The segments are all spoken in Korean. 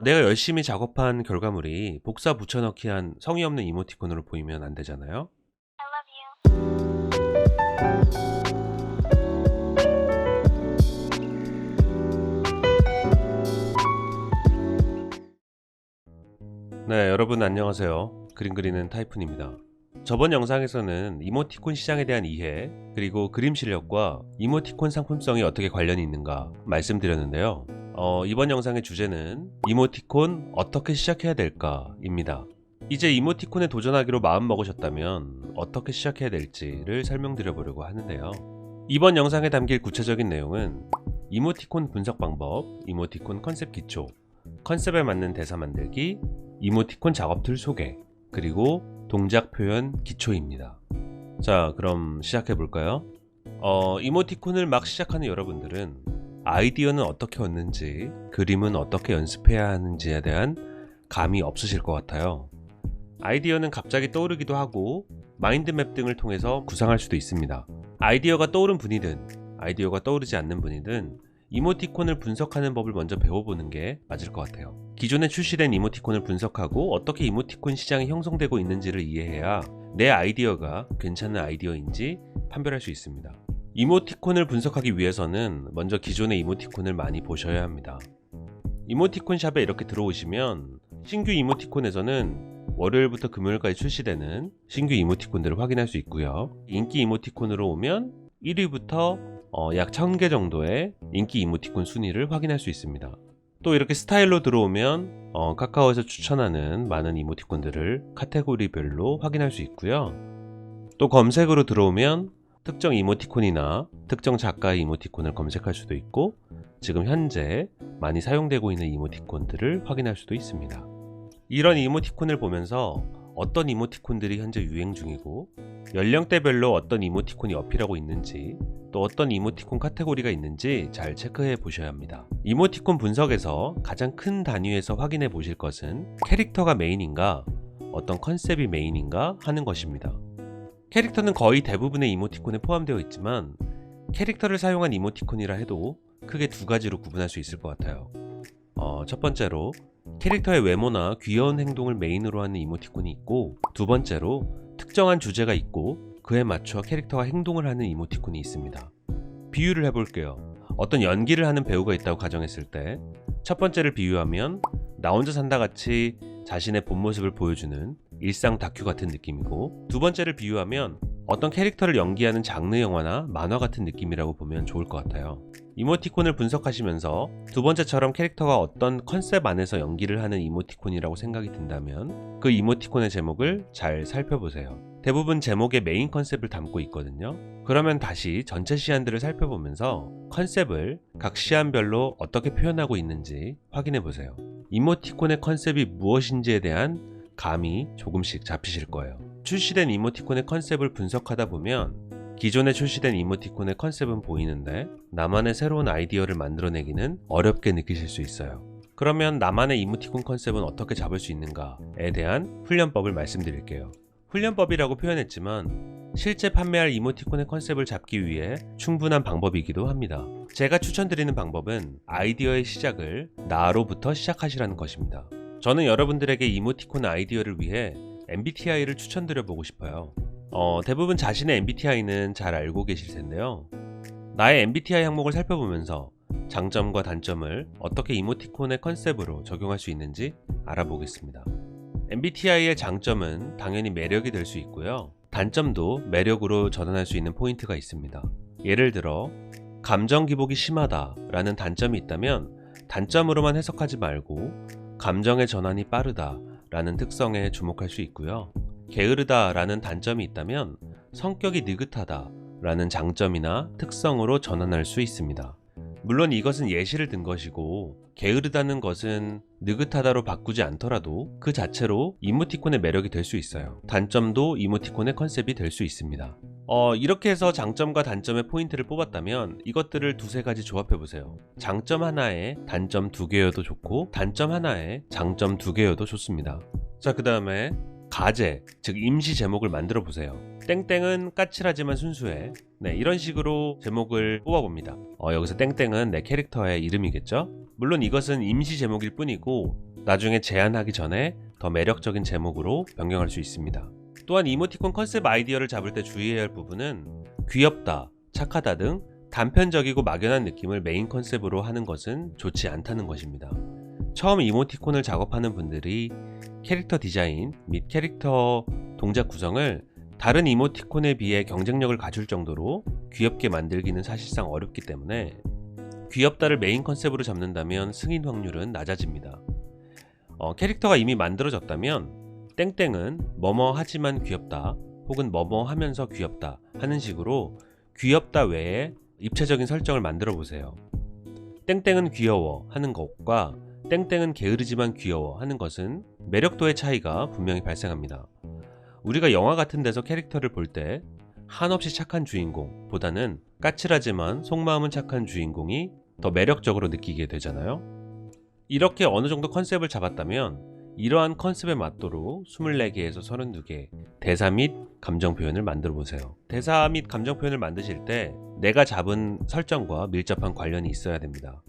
내가 열심히 작업한 결과물이 복사 붙여넣기 한 성의 없는 이모티콘으로 보이면 안 되잖아요. 네, 여러분 안녕하세요. 그림 그리는 타이푼입니다. 저번 영상에서는 이모티콘 시장에 대한 이해, 그리고 그림 실력과 이모티콘 상품성이 어떻게 관련이 있는가 말씀드렸는데요. 어, 이번 영상의 주제는 이모티콘 어떻게 시작해야 될까 입니다. 이제 이모티콘에 도전하기로 마음 먹으셨다면 어떻게 시작해야 될지를 설명드려 보려고 하는데요. 이번 영상에 담길 구체적인 내용은 이모티콘 분석 방법, 이모티콘 컨셉 기초, 컨셉에 맞는 대사 만들기, 이모티콘 작업 툴 소개, 그리고 동작 표현 기초입니다. 자, 그럼 시작해 볼까요? 어, 이모티콘을 막 시작하는 여러분들은 아이디어는 어떻게 얻는지, 그림은 어떻게 연습해야 하는지에 대한 감이 없으실 것 같아요. 아이디어는 갑자기 떠오르기도 하고 마인드맵 등을 통해서 구상할 수도 있습니다. 아이디어가 떠오른 분이든 아이디어가 떠오르지 않는 분이든 이모티콘을 분석하는 법을 먼저 배워보는 게 맞을 것 같아요. 기존에 출시된 이모티콘을 분석하고 어떻게 이모티콘 시장이 형성되고 있는지를 이해해야 내 아이디어가 괜찮은 아이디어인지 판별할 수 있습니다. 이모티콘을 분석하기 위해서는 먼저 기존의 이모티콘을 많이 보셔야 합니다. 이모티콘 샵에 이렇게 들어오시면 신규 이모티콘에서는 월요일부터 금요일까지 출시되는 신규 이모티콘들을 확인할 수 있고요. 인기 이모티콘으로 오면 1위부터 어, 약 1000개 정도의 인기 이모티콘 순위를 확인할 수 있습니다. 또 이렇게 스타일로 들어오면 어, 카카오에서 추천하는 많은 이모티콘들을 카테고리별로 확인할 수 있고요. 또 검색으로 들어오면 특정 이모티콘이나 특정 작가의 이모티콘을 검색할 수도 있고 지금 현재 많이 사용되고 있는 이모티콘들을 확인할 수도 있습니다. 이런 이모티콘을 보면서 어떤 이모티콘들이 현재 유행 중이고 연령대별로 어떤 이모티콘이 어필하고 있는지 또 어떤 이모티콘 카테고리가 있는지 잘 체크해 보셔야 합니다. 이모티콘 분석에서 가장 큰 단위에서 확인해 보실 것은 캐릭터가 메인인가 어떤 컨셉이 메인인가 하는 것입니다. 캐릭터는 거의 대부분의 이모티콘에 포함되어 있지만 캐릭터를 사용한 이모티콘이라 해도 크게 두 가지로 구분할 수 있을 것 같아요. 어, 첫 번째로 캐릭터의 외모나 귀여운 행동을 메인으로 하는 이모티콘이 있고 두 번째로 특정한 주제가 있고 그에 맞춰 캐릭터가 행동을 하는 이모티콘이 있습니다. 비유를 해볼게요. 어떤 연기를 하는 배우가 있다고 가정했을 때 첫 번째를 비유하면 나 혼자 산다 같이 자신의 본 모습을 보여주는 일상 다큐 같은 느낌이고 두 번째를 비유하면 어떤 캐릭터를 연기하는 장르 영화나 만화 같은 느낌이라고 보면 좋을 것 같아요. 이모티콘을 분석하시면서 두 번째처럼 캐릭터가 어떤 컨셉 안에서 연기를 하는 이모티콘이라고 생각이 든다면 그 이모티콘의 제목을 잘 살펴보세요. 대부분 제목의 메인 컨셉을 담고 있거든요. 그러면 다시 전체 시안들을 살펴보면서 컨셉을 각 시안별로 어떻게 표현하고 있는지 확인해 보세요. 이모티콘의 컨셉이 무엇인지에 대한 감이 조금씩 잡히실 거예요. 출시된 이모티콘의 컨셉을 분석하다 보면 기존에 출시된 이모티콘의 컨셉은 보이는데 나만의 새로운 아이디어를 만들어내기는 어렵게 느끼실 수 있어요. 그러면 나만의 이모티콘 컨셉은 어떻게 잡을 수 있는가에 대한 훈련법을 말씀드릴게요. 훈련법이라고 표현했지만 실제 판매할 이모티콘의 컨셉을 잡기 위해 충분한 방법이기도 합니다. 제가 추천드리는 방법은 아이디어의 시작을 나로부터 시작하시라는 것입니다. 저는 여러분들에게 이모티콘 아이디어를 위해 MBTI를 추천드려 보고 싶어요. 어, 대부분 자신의 MBTI는 잘 알고 계실 텐데요. 나의 MBTI 항목을 살펴보면서 장점과 단점을 어떻게 이모티콘의 컨셉으로 적용할 수 있는지 알아보겠습니다. MBTI의 장점은 당연히 매력이 될 수 있고요. 단점도 매력으로 전환할 수 있는 포인트가 있습니다. 예를 들어, 감정 기복이 심하다 라는 단점이 있다면 단점으로만 해석하지 말고 감정의 전환이 빠르다 라는 특성에 주목할 수 있고요. 게으르다 라는 단점이 있다면 성격이 느긋하다 라는 장점이나 특성으로 전환할 수 있습니다. 물론 이것은 예시를 든 것이고 게으르다는 것은 느긋하다로 바꾸지 않더라도 그 자체로 이모티콘의 매력이 될 수 있어요. 단점도 이모티콘의 컨셉이 될 수 있습니다. 어, 이렇게 해서 장점과 단점의 포인트를 뽑았다면 이것들을 두세 가지 조합해 보세요. 장점 하나에 단점 두 개여도 좋고 단점 하나에 장점 두 개여도 좋습니다. 자, 그 다음에 가제, 즉 임시 제목을 만들어 보세요. 땡땡은 까칠하지만 순수해. 네, 이런 식으로 제목을 뽑아봅니다. 어, 여기서 땡땡은 내 캐릭터의 이름이겠죠? 물론 이것은 임시 제목일 뿐이고 나중에 제한하기 전에 더 매력적인 제목으로 변경할 수 있습니다. 또한 이모티콘 컨셉 아이디어를 잡을 때 주의해야 할 부분은 귀엽다, 착하다 등 단편적이고 막연한 느낌을 메인 컨셉으로 하는 것은 좋지 않다는 것입니다. 처음 이모티콘을 작업하는 분들이 캐릭터 디자인 및 캐릭터 동작 구성을 다른 이모티콘에 비해 경쟁력을 갖출 정도로 귀엽게 만들기는 사실상 어렵기 때문에 귀엽다를 메인 컨셉으로 잡는다면 승인 확률은 낮아집니다. 어, 캐릭터가 이미 만들어졌다면 땡땡은 뭐뭐 하지만 귀엽다 혹은 뭐뭐 하면서 귀엽다 하는 식으로 귀엽다 외에 입체적인 설정을 만들어 보세요. 땡땡은 귀여워 하는 것과 땡땡은 게으르지만 귀여워 하는 것은 매력도의 차이가 분명히 발생합니다. 우리가 영화 같은 데서 캐릭터를 볼 때 한없이 착한 주인공 보다는 까칠하지만 속마음은 착한 주인공이 더 매력적으로 느끼게 되잖아요. 이렇게 어느 정도 컨셉을 잡았다면 이러한 컨셉에 맞도록 24개에서 32개 대사 및 감정 표현을 만들어 보세요. 대사 및 감정 표현을 만드실 때 내가 잡은 설정과 밀접한 관련이 있어야 됩니다.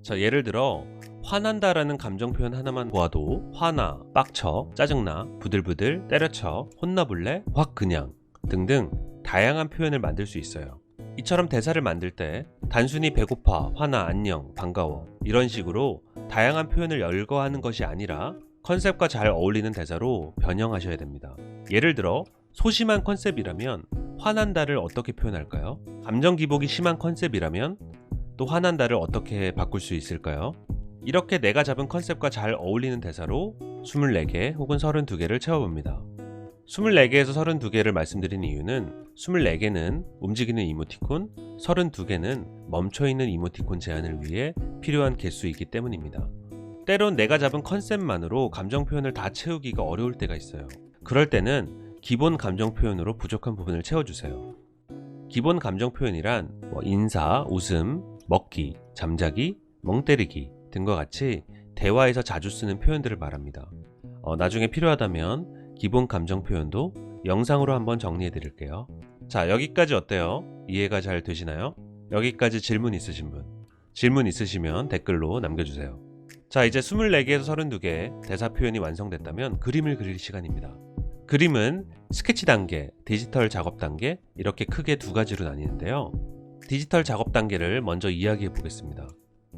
자, 예를 들어 화난다라는 감정 표현 하나만 보아도 화나, 빡쳐, 짜증나, 부들부들, 때려쳐, 혼나볼래, 확 그냥 등등 다양한 표현을 만들 수 있어요. 이처럼 대사를 만들 때 단순히 배고파, 화나, 안녕, 반가워 이런 식으로 다양한 표현을 열거하는 것이 아니라 컨셉과 잘 어울리는 대사로 변형하셔야 됩니다. 예를 들어 소심한 컨셉이라면 화난다를 어떻게 표현할까요? 감정 기복이 심한 컨셉이라면 또 화난다를 어떻게 바꿀 수 있을까요? 이렇게 내가 잡은 컨셉과 잘 어울리는 대사로 24개 혹은 32개를 채워봅니다. 24개에서 32개를 말씀드린 이유는 24개는 움직이는 이모티콘, 32개는 멈춰있는 이모티콘 제한을 위해 필요한 개수이기 때문입니다. 때론 내가 잡은 컨셉만으로 감정 표현을 다 채우기가 어려울 때가 있어요. 그럴 때는 기본 감정 표현으로 부족한 부분을 채워주세요. 기본 감정 표현이란 뭐 인사, 웃음, 먹기, 잠자기, 멍 때리기 등과 같이 대화에서 자주 쓰는 표현들을 말합니다. 어, 나중에 필요하다면 기본 감정 표현도 영상으로 한번 정리해 드릴게요. 자, 여기까지 어때요? 이해가 잘 되시나요? 여기까지 질문 있으신 분? 질문 있으시면 댓글로 남겨주세요. 자, 이제 24개에서 32개 대사 표현이 완성됐다면 그림을 그릴 시간입니다. 그림은 스케치 단계, 디지털 작업 단계 이렇게 크게 두 가지로 나뉘는데요. 디지털 작업 단계를 먼저 이야기해 보겠습니다.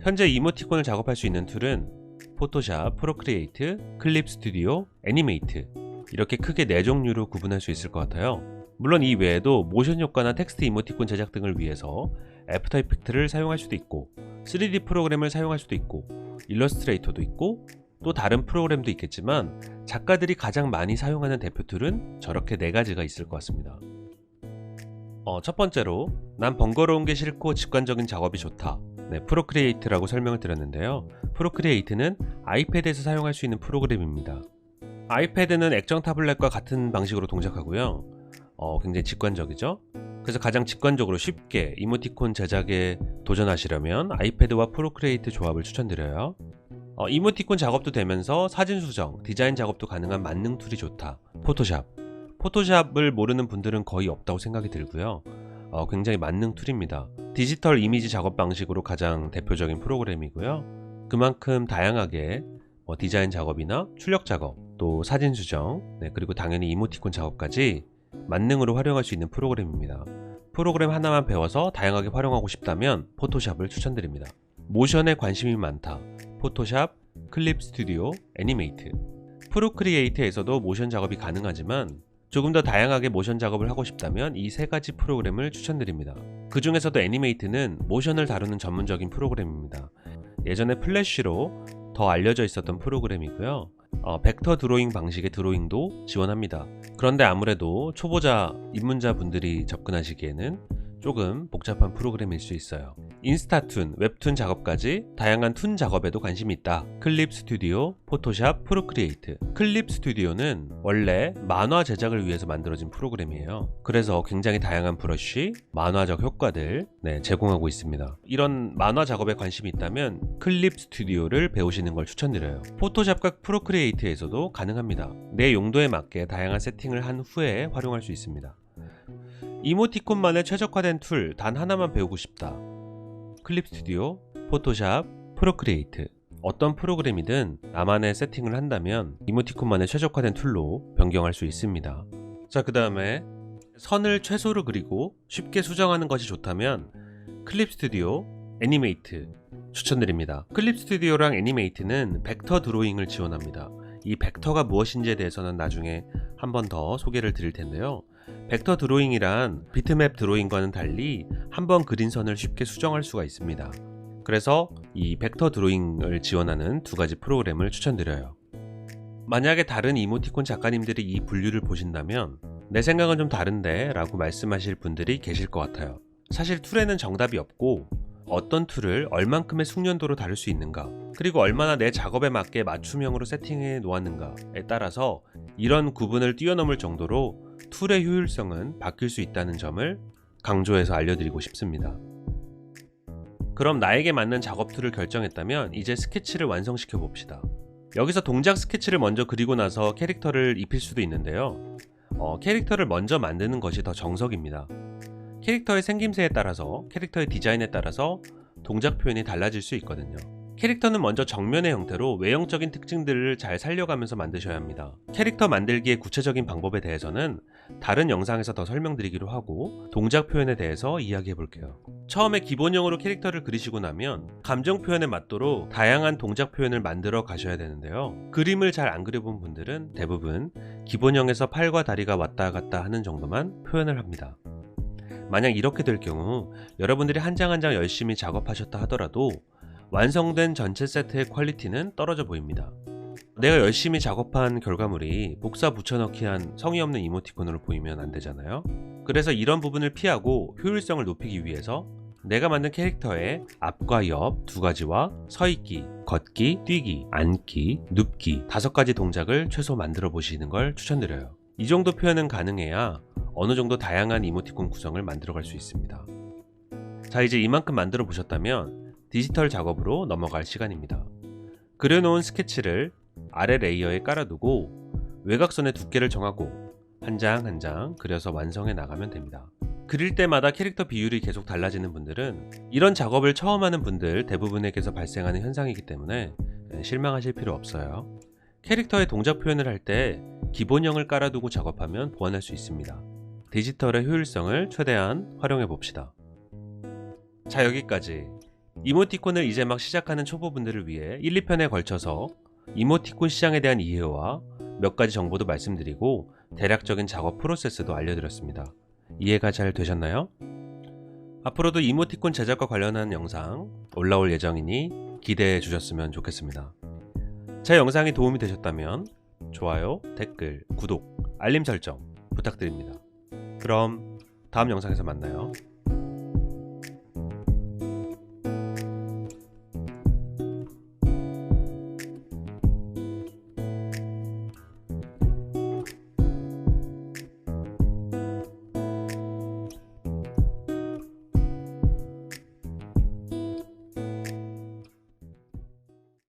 현재 이모티콘을 작업할 수 있는 툴은 포토샵, 프로크리에이트, 클립 스튜디오, 애니메이트 이렇게 크게 네 종류로 구분할 수 있을 것 같아요. 물론 이 외에도 모션 효과나 텍스트 이모티콘 제작 등을 위해서 애프터 이펙트를 사용할 수도 있고 3D 프로그램을 사용할 수도 있고 일러스트레이터도 있고 또 다른 프로그램도 있겠지만 작가들이 가장 많이 사용하는 대표 툴은 저렇게 네 가지가 있을 것 같습니다. 어, 첫 번째로 난 번거로운 게 싫고 직관적인 작업이 좋다. 네, 프로크리에이트라고 설명을 드렸는데요. 프로크리에이트는 아이패드에서 사용할 수 있는 프로그램입니다. 아이패드는 액정 타블렛과 같은 방식으로 동작하고요. 어, 굉장히 직관적이죠. 그래서 가장 직관적으로 쉽게 이모티콘 제작에 도전하시려면 아이패드와 프로크리에이트 조합을 추천드려요. 어, 이모티콘 작업도 되면서 사진 수정, 디자인 작업도 가능한 만능 툴이 좋다. 포토샵. 포토샵을 모르는 분들은 거의 없다고 생각이 들고요. 어, 굉장히 만능 툴입니다. 디지털 이미지 작업 방식으로 가장 대표적인 프로그램이고요. 그만큼 다양하게 뭐 디자인 작업이나 출력 작업, 또 사진 수정, 네, 그리고 당연히 이모티콘 작업까지 만능으로 활용할 수 있는 프로그램입니다. 프로그램 하나만 배워서 다양하게 활용하고 싶다면 포토샵을 추천드립니다. 모션에 관심이 많다. 포토샵, 클립 스튜디오, 애니메이트. 프로크리에이트에서도 모션 작업이 가능하지만 조금 더 다양하게 모션 작업을 하고 싶다면 이 세 가지 프로그램을 추천드립니다. 그 중에서도 애니메이트는 모션을 다루는 전문적인 프로그램입니다. 예전에 플래쉬로 더 알려져 있었던 프로그램이고요. 어, 벡터 드로잉 방식의 드로잉도 지원합니다. 그런데 아무래도 초보자 입문자 분들이 접근하시기에는 조금 복잡한 프로그램일 수 있어요. 인스타툰, 웹툰 작업까지 다양한 툰 작업에도 관심이 있다. 클립 스튜디오, 포토샵, 프로크리에이트. 클립 스튜디오는 원래 만화 제작을 위해서 만들어진 프로그램이에요. 그래서 굉장히 다양한 브러쉬, 만화적 효과들 네, 제공하고 있습니다. 이런 만화 작업에 관심이 있다면 클립 스튜디오를 배우시는 걸 추천드려요. 포토샵과 프로크리에이트에서도 가능합니다. 내 용도에 맞게 다양한 세팅을 한 후에 활용할 수 있습니다. 이모티콘만의 최적화된 툴 단 하나만 배우고 싶다. 클립 스튜디오, 포토샵, 프로크리에이트 어떤 프로그램이든 나만의 세팅을 한다면 이모티콘만의 최적화된 툴로 변경할 수 있습니다. 자, 그 다음에 선을 최소로 그리고 쉽게 수정하는 것이 좋다면 클립 스튜디오, 애니메이트 추천드립니다. 클립 스튜디오랑 애니메이트는 벡터 드로잉을 지원합니다. 이 벡터가 무엇인지에 대해서는 나중에 한 번 더 소개를 드릴 텐데요. 벡터 드로잉이란 비트맵 드로잉과는 달리 한번 그린 선을 쉽게 수정할 수가 있습니다. 그래서 이 벡터 드로잉을 지원하는 두 가지 프로그램을 추천드려요. 만약에 다른 이모티콘 작가님들이 이 분류를 보신다면 내 생각은 좀 다른데 라고 말씀하실 분들이 계실 것 같아요. 사실 툴에는 정답이 없고 어떤 툴을 얼만큼의 숙련도로 다룰 수 있는가 그리고 얼마나 내 작업에 맞게 맞춤형으로 세팅해 놓았는가에 따라서 이런 구분을 뛰어넘을 정도로 툴의 효율성은 바뀔 수 있다는 점을 강조해서 알려드리고 싶습니다. 그럼 나에게 맞는 작업 툴을 결정했다면 이제 스케치를 완성시켜 봅시다. 여기서 동작 스케치를 먼저 그리고 나서 캐릭터를 입힐 수도 있는데요. 어, 캐릭터를 먼저 만드는 것이 더 정석입니다. 캐릭터의 생김새에 따라서 캐릭터의 디자인에 따라서 동작 표현이 달라질 수 있거든요. 캐릭터는 먼저 정면의 형태로 외형적인 특징들을 잘 살려가면서 만드셔야 합니다. 캐릭터 만들기의 구체적인 방법에 대해서는 다른 영상에서 더 설명드리기로 하고 동작 표현에 대해서 이야기해 볼게요. 처음에 기본형으로 캐릭터를 그리시고 나면 감정 표현에 맞도록 다양한 동작 표현을 만들어 가셔야 되는데요. 그림을 잘 안 그려본 분들은 대부분 기본형에서 팔과 다리가 왔다 갔다 하는 정도만 표현을 합니다. 만약 이렇게 될 경우 여러분들이 한 장 한 장 열심히 작업하셨다 하더라도 완성된 전체 세트의 퀄리티는 떨어져 보입니다. 내가 열심히 작업한 결과물이 복사 붙여넣기한 성의 없는 이모티콘으로 보이면 안 되잖아요. 그래서 이런 부분을 피하고 효율성을 높이기 위해서 내가 만든 캐릭터의 앞과 옆 두 가지와 서있기, 걷기, 뛰기, 앉기, 눕기 다섯 가지 동작을 최소 만들어 보시는 걸 추천드려요. 이 정도 표현은 가능해야 어느 정도 다양한 이모티콘 구성을 만들어 갈 수 있습니다. 자, 이제 이만큼 만들어 보셨다면 디지털 작업으로 넘어갈 시간입니다. 그려놓은 스케치를 아래 레이어에 깔아두고 외곽선의 두께를 정하고 한장 한 장 그려서 완성해 나가면 됩니다. 그릴 때마다 캐릭터 비율이 계속 달라지는 분들은 이런 작업을 처음 하는 분들 대부분에게서 발생하는 현상이기 때문에 실망하실 필요 없어요. 캐릭터의 동작 표현을 할 때 기본형을 깔아두고 작업하면 보완할 수 있습니다. 디지털의 효율성을 최대한 활용해 봅시다. 자, 여기까지 이모티콘을 이제 막 시작하는 초보분들을 위해 1, 2편에 걸쳐서 이모티콘 시장에 대한 이해와 몇 가지 정보도 말씀드리고 대략적인 작업 프로세스도 알려드렸습니다. 이해가 잘 되셨나요? 앞으로도 이모티콘 제작과 관련한 영상 올라올 예정이니 기대해 주셨으면 좋겠습니다. 제 영상이 도움이 되셨다면 좋아요, 댓글, 구독, 알림 설정 부탁드립니다. 그럼 다음 영상에서 만나요.